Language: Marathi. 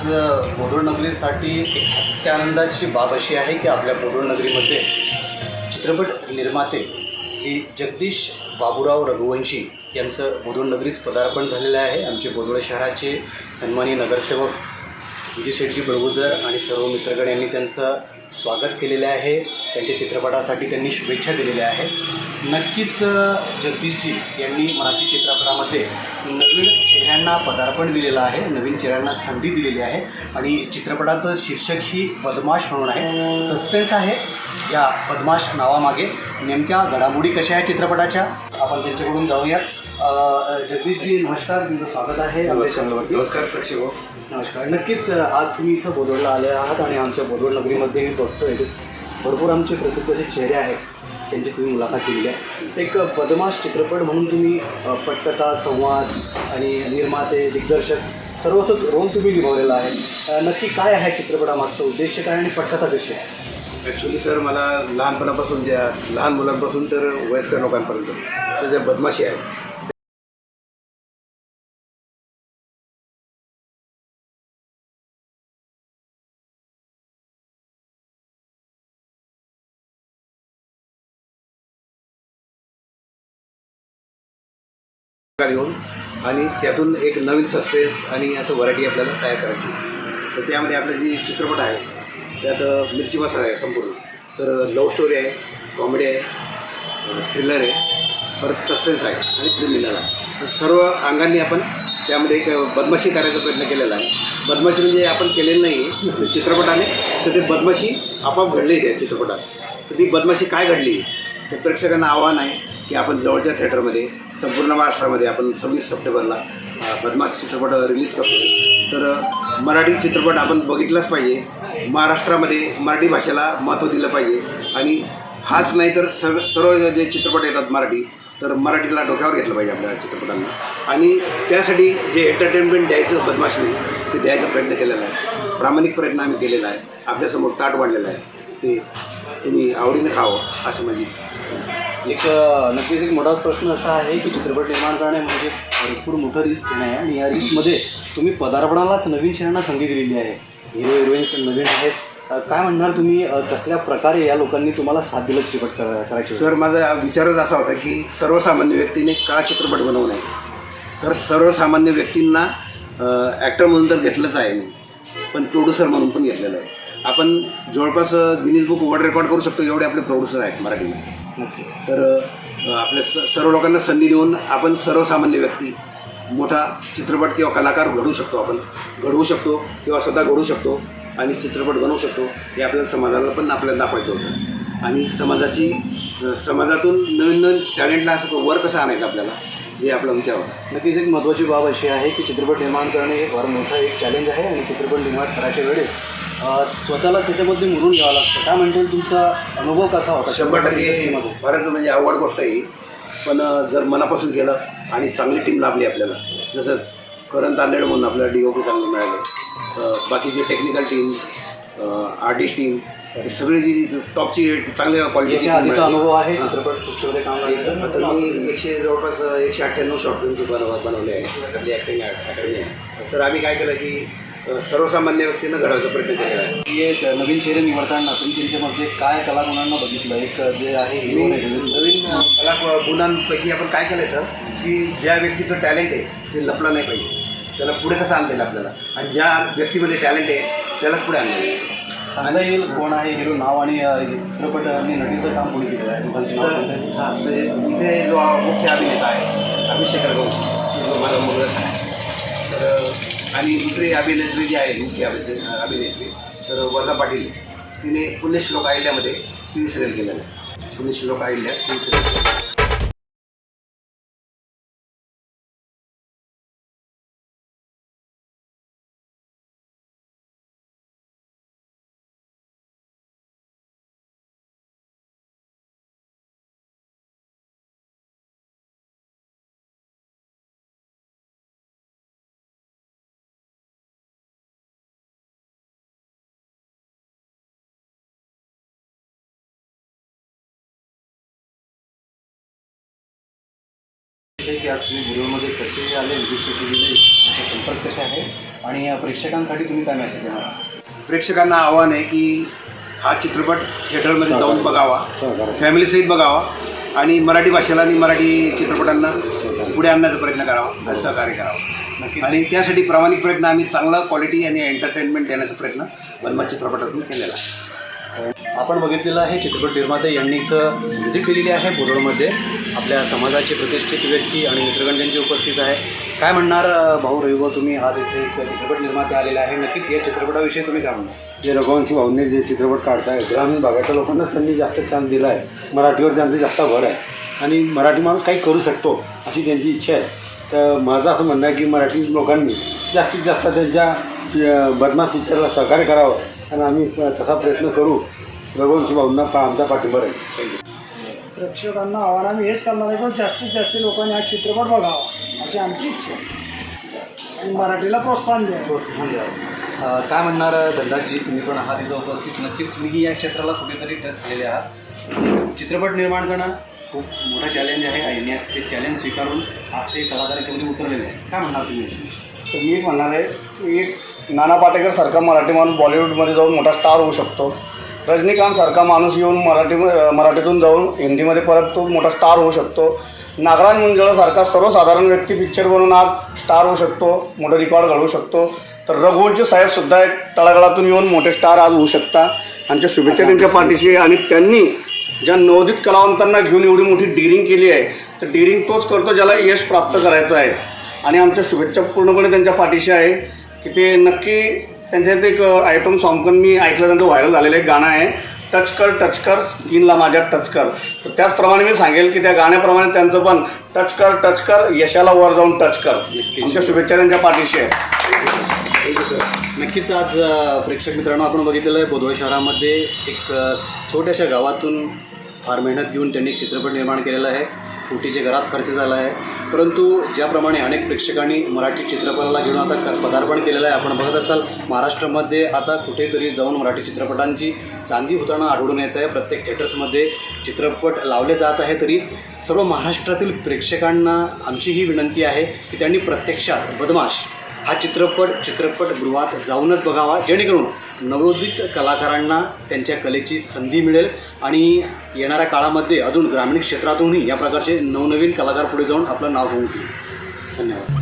आज बोदोड नगरीसाठी एक अत्यानंदाची बाब अशी आहे की आपल्या बोदोड नगरीमध्ये चित्रपट निर्माते श्री जगदीश बाबूराव रघुवंशी यांचं बोदोड नगरीच पदार्पण झालेलं आहे. आमचे बोदोड शहराचे सन्मानी नगरसेवक विजय शेठजी बळगुजर आणि सर्व मित्रगण यांनी त्यांचं स्वागत केलेलं आहे. त्यांच्या चित्रपटासाठी त्यांनी शुभेच्छा दिलेल्या आहेत. नक्कीच जगदीशजी यांनी मराठी चित्रपटामध्ये नवीन चेहऱ्यांना पदार्पण दिलेलं आहे नवीन चेहऱ्यांना संधी दिलेली आहे आणि चित्रपटाचं शीर्षक ही बदमाश म्हणून आहे. सस्पेन्स आहे या बदमाश नावामागे. नेमक्या घडामोडी कशा आहेत चित्रपटाच्या? आपण त्यांच्याकडून जाऊयात. जगदीशजी नमस्कार. तुमचं स्वागत आहे. नमस्कार प्रेक्षक नमस्कार नक्कीच आज तुम्ही इथं बोदोडला आले आहात आणि आमच्या बोदोड नगरीमध्ये मी बघतोय. भरपूर आमचे प्रसिद्ध असे चेहरे आहेत. त्यांची तुम्ही मुलाखत केलेली आहे. एक बदमाश चित्रपट म्हणून तुम्ही पटकथा संवाद आणि निर्माते दिग्दर्शक सर्वच रोल तुम्ही निभावलेला आहे. नक्की काय आहे चित्रपटामागचा उद्देश काय आणि पटकथा कशी आहे? ॲक्च्युली सर मला लहानपणापासून ज्या लहान मुलांपासून तर वयस्कर लोकांपर्यंत ज्या बदमाशी आहे घेऊन आणि त्यातून एक नवीन सस्पेन्स आणि असं व्हरायटी आपल्याला तयार करायची. तर त्यामध्ये आपलं जी चित्रपट आहे त्यात मिरची मसाला आहे संपूर्ण. तर लव्ह स्टोरी आहे कॉमेडी आहे थ्रिलर आहे परत सस्पेन्स आहे आणि क्रिमिनल आहे. तर सर्व अंगांनी आपण त्यामध्ये एक बदमाशी करायचा प्रयत्न केलेला आहे. बदमाशी म्हणजे आपण केलेलं नाही चित्रपटाने तर ते बदमाशी आपोआप घडली त्या चित्रपटात. तर ती बदमाशी काय घडली? तर प्रेक्षकांना आव्हान आहे की आपण जवळच्या थिएटरमध्ये संपूर्ण महाराष्ट्रामध्ये आपण सव्वीस सप्टेंबरला बदमाश चित्रपट रिलीज करतो. तर मराठी चित्रपट आपण बघितलाच पाहिजे. महाराष्ट्रामध्ये मराठी भाषेला महत्त्व दिलं पाहिजे. आणि हाच नाही तर सर्व सर्व जे चित्रपट येतात मराठी तर मराठीला डोक्यावर घेतलं पाहिजे आपल्या चित्रपटांना. आणि त्यासाठी जे एंटरटेनमेंट द्यायचं बदमाशीने ते द्यायचा प्रयत्न केलेला आहे. प्रामाणिक प्रयत्न आम्ही केलेला आहे. आपल्यासमोर ताट वाढलेला आहे. ते तुम्ही आवडीने खावं असं माझी एक नक्कीच एक मोठा प्रश्न असा आहे की चित्रपट निर्माण करणे म्हणजे भरपूर मोठं रिस्क घेणं आहे आणि या रिस्कमध्ये तुम्ही पदार्पणालाच नवीन शहरांना संधी दिलेली आहे. हिरो हिरोईन्स नवीन आहेत. काय म्हणणार तुम्ही? कसल्या प्रकारे या लोकांनी तुम्हाला साथ दिलं चित्रपट करा- करायची? सर माझा विचारच असा होता की सर्वसामान्य व्यक्तीने का चित्रपट बनवू नये? तर सर्वसामान्य व्यक्तींना ॲक्टर म्हणून तर घेतलंच आहे मी. पण प्रोड्युसर म्हणून पण घेतलेलं आहे. आपण जवळपास गिनीज बुक वर्ल्ड रेकॉर्ड करू शकतो एवढे आपले प्रोड्युसर आहेत मराठीमध्ये. तर आपल्या स सर्व लोकांना संधी देऊन आपण सर्वसामान्य व्यक्ती मोठा चित्रपट किंवा कलाकार घडवू शकतो आपण. घडवू शकतो किंवा स्वतः घडवू शकतो आणि चित्रपट बनवू शकतो हे आपल्याला समाजाला पण आपल्याला दाखवायचं होतं. आणि समाजाची समाजातून नवीन नवीन टॅलेंटला असं वर कसं आणायचं आपल्याला हे आपला विचार होता. नक्कीच एक महत्त्वाची बाब अशी आहे की चित्रपट निर्माण करणे हे फार मोठं एक चॅलेंज आहे आणि चित्रपट निर्माण करायच्या वेळेस स्वतःला त्याच्यामध्ये मुरून घ्यावं लागतं. काय म्हणतील तुमचा अनुभव कसा होता? शंभर टक्के? फारच म्हणजे आवड गोष्ट आहे ही. पण जर मनापासून केलं आणि चांगली टीम लाभली आपल्याला जसं करण तांदेड म्हणून आपल्याला डी ओ पी चांगले मिळाले. बाकीची टेक्निकल टीम आर्टिस्ट टीम सगळी जी टॉपची चांगल्या क्वालिटीची अनुभव आहे चित्रपट सृष्टीमध्ये काम तर मी एकशे जवळपास एकशे अठ्ठ्याण्णव शॉर्ट फिल्म बनव बनवले आहे. ॲक्टिंग अकॅडमी आहे. तर आम्ही काय केलं की सर्वसामान्य व्यक्तीनं घडवायचा प्रयत्न केलेला आहे. हे नवीन चेहरे निवडताना तुम्ही त्यांच्यामध्ये काय कलागुणांना बघितलं? एक जे आहे मी नवीन? कला गुणांपैकी आपण काय केलं सर की ज्या व्यक्तीचं टॅलेंट आहे ते लपलं नाही पाहिजे. त्याला पुढे कसं आणता येईल आपल्याला? आणि ज्या व्यक्तीमध्ये टॅलेंट आहे त्यालाच पुढे आणलं पाहिजे सांगता येईल कोण आहे हिरो नाव आणि चित्रपट आणि नटीचं काम कोणी केलेलं आहे? लोकांची नाव सांगता येईल? हां म्हणजे इथे जो मुख्य अभिनेता आहे अभिषेक रघुवंशी. जो माझा मुलगा आहे. तर आणि दुसरी अभिनेत्री जी आहे मुख्य अभिने अभिनेत्री तर वर्धा पाटील तिने पुण्यश्लोक अहिल्यामध्ये टी व्ही सिरियल केलेलं आहे Punyashlok Ahilya T V serial की आज तुम्ही व्हिडिओमध्ये कसे आले विजिट दिली तुमचे संपर्क कसे आहे? आणि प्रेक्षकांसाठी तुम्ही काय मेसेज देणार प्रेक्षकांना आव्हान आहे की हा चित्रपट थिएटरमध्ये जाऊन बघावा फॅमिलीसहित बघावा आणि मराठी भाषेला आणि मराठी चित्रपटांना पुढे आणण्याचा प्रयत्न करावा सहकार्य करावा. आणि त्यासाठी प्रामाणिक प्रयत्न आम्ही चांगला क्वालिटी आणि एंटरटेनमेंट देण्याचा प्रयत्न वनमत चित्रपटातून केलेला आहे. आपण बघितलेलं आहे चित्रपट निर्माते यांनी इथं व्हिजिट केलेली आहे बोरडमध्ये आपल्या समाजाची प्रतिष्ठित व्यक्ती आणि मित्रगण त्यांची उपस्थित आहे. काय म्हणणार भाऊ रविव तुम्ही? आज इथे एक चित्रपट निर्माते आलेला आहे. नक्कीच या चित्रपटाविषयी तुम्ही काय म्हणणार? जे रघुवंशी भाऊंनी जे चित्रपट काढताय ग्रामीण भागाच्या लोकांना त्यांनी जास्त चान्स दिला आहे मराठीवर त्यांचा जास्त भर आहे. आणि मराठी माणूस काही करू शकतो अशी त्यांची इच्छा आहे. तर माझं असं म्हणणं आहे की मराठी लोकांनी जास्तीत जास्त त्यांच्या बदमाश पिक्चरला सहकार्य करावं. आणि आम्ही तसा प्रयत्न करू. रघुवंशी भाऊंना पा आमचा पाठिंबा राहील प्रेक्षकांना आव्हान आम्ही हेच करणार आहे की जास्तीत जास्त लोकांनी हा चित्रपट बघावा अशी आमची इच्छा आहे. आणि मराठीला प्रोत्साहन द्यावं. प्रोत्साहन द्यावं. अ, काय म्हणणार धनराजजी तुम्ही पण आहात इथं उपस्थित. नक्कीच तुम्ही या क्षेत्राला कुठेतरी टच झालेले आहात. चित्रपट निर्माण करणं खूप मोठा चॅलेंज आहे. आणि ते चॅलेंज स्वीकारून आज ते कलाकार याच्यामध्ये उतरलेले आहे काय म्हणणार तुम्ही तर मी एक म्हणणार आहे की एक नाना पाटेकर सारखा मराठी माणूस बॉलिवूडमध्ये जाऊन मोठा स्टार होऊ शकतो. रजनीकांत सारखा माणूस येऊन मराठी मराठीतून जाऊन हिंदीमध्ये परत तो मोठा स्टार होऊ शकतो. नागराज मंजुळासारखा सर्वसाधारण व्यक्ती पिक्चर बनवून आज स्टार होऊ शकतो मोठं रिकॉर्ड घडवू शकतो. तर रघुवंशी साहेबसुद्धा एक तळागाळातून येऊन मोठे स्टार आज होऊ शकता. आमच्या शुभेच्छा त्यांच्या पाठीशी आहे आणि त्यांनी ज्या नवोदित कलावंतांना घेऊन एवढी मोठी डिरिंग केली आहे तर डिरिंग तोच करतो ज्याला यश प्राप्त करायचं आहे. आणि आमच्या शुभेच्छा पूर्णपणे त्यांच्या पाठीशी आहे की ते नक्की त्यांच्यात एक आयटम सॉन्ग पण मी ऐकल्यानंतर व्हायरल झालेलं एक गाणं आहे टच कर टच कर स्किनला माझ्या टच कर. तर त्याचप्रमाणे मी सांगेल की त्या गाण्याप्रमाणे त्यांचं पण टच कर टच कर यशाला वर जाऊन टच कर. आमच्या शुभेच्छा त्यांच्या पाठीशी आहे नक्कीच आज प्रेक्षक मित्रांनो आपण बघितलेलं आहे बोधोळ शहरामध्ये एक छोट्याशा गावातून फार मेहनत घेऊन त्यांनी एक चित्रपट निर्माण केलेला आहे. कोटीचे घरात खर्च झाला आहे. परंतु ज्याप्रमाणे अनेक प्रेक्षकांनी मराठी चित्रपटाला घेऊन आता पदार्पण केलेलं आहे. आपण बघत असाल महाराष्ट्रामध्ये आता कुठेतरी जाऊन मराठी चित्रपटांची चांदी होताना आढळून येत आहे. प्रत्येक थिएटर्समध्ये चित्रपट लावले जात आहे तरी सर्व महाराष्ट्रातील प्रेक्षकांना आमची ही विनंती आहे की त्यांनी प्रत्यक्षात बदमाश हा चित्रपट चित्रपटगृहात जाऊनच बघावा. जेणेकरून नवोदित कलाकारांना त्यांच्या कलेची संधी मिळेल आणि येणाऱ्या काळामध्ये अजून ग्रामीण क्षेत्रातूनही या प्रकारचे नवनवीन कलाकार पुढे जाऊन आपलं नाव होऊ धन्यवाद.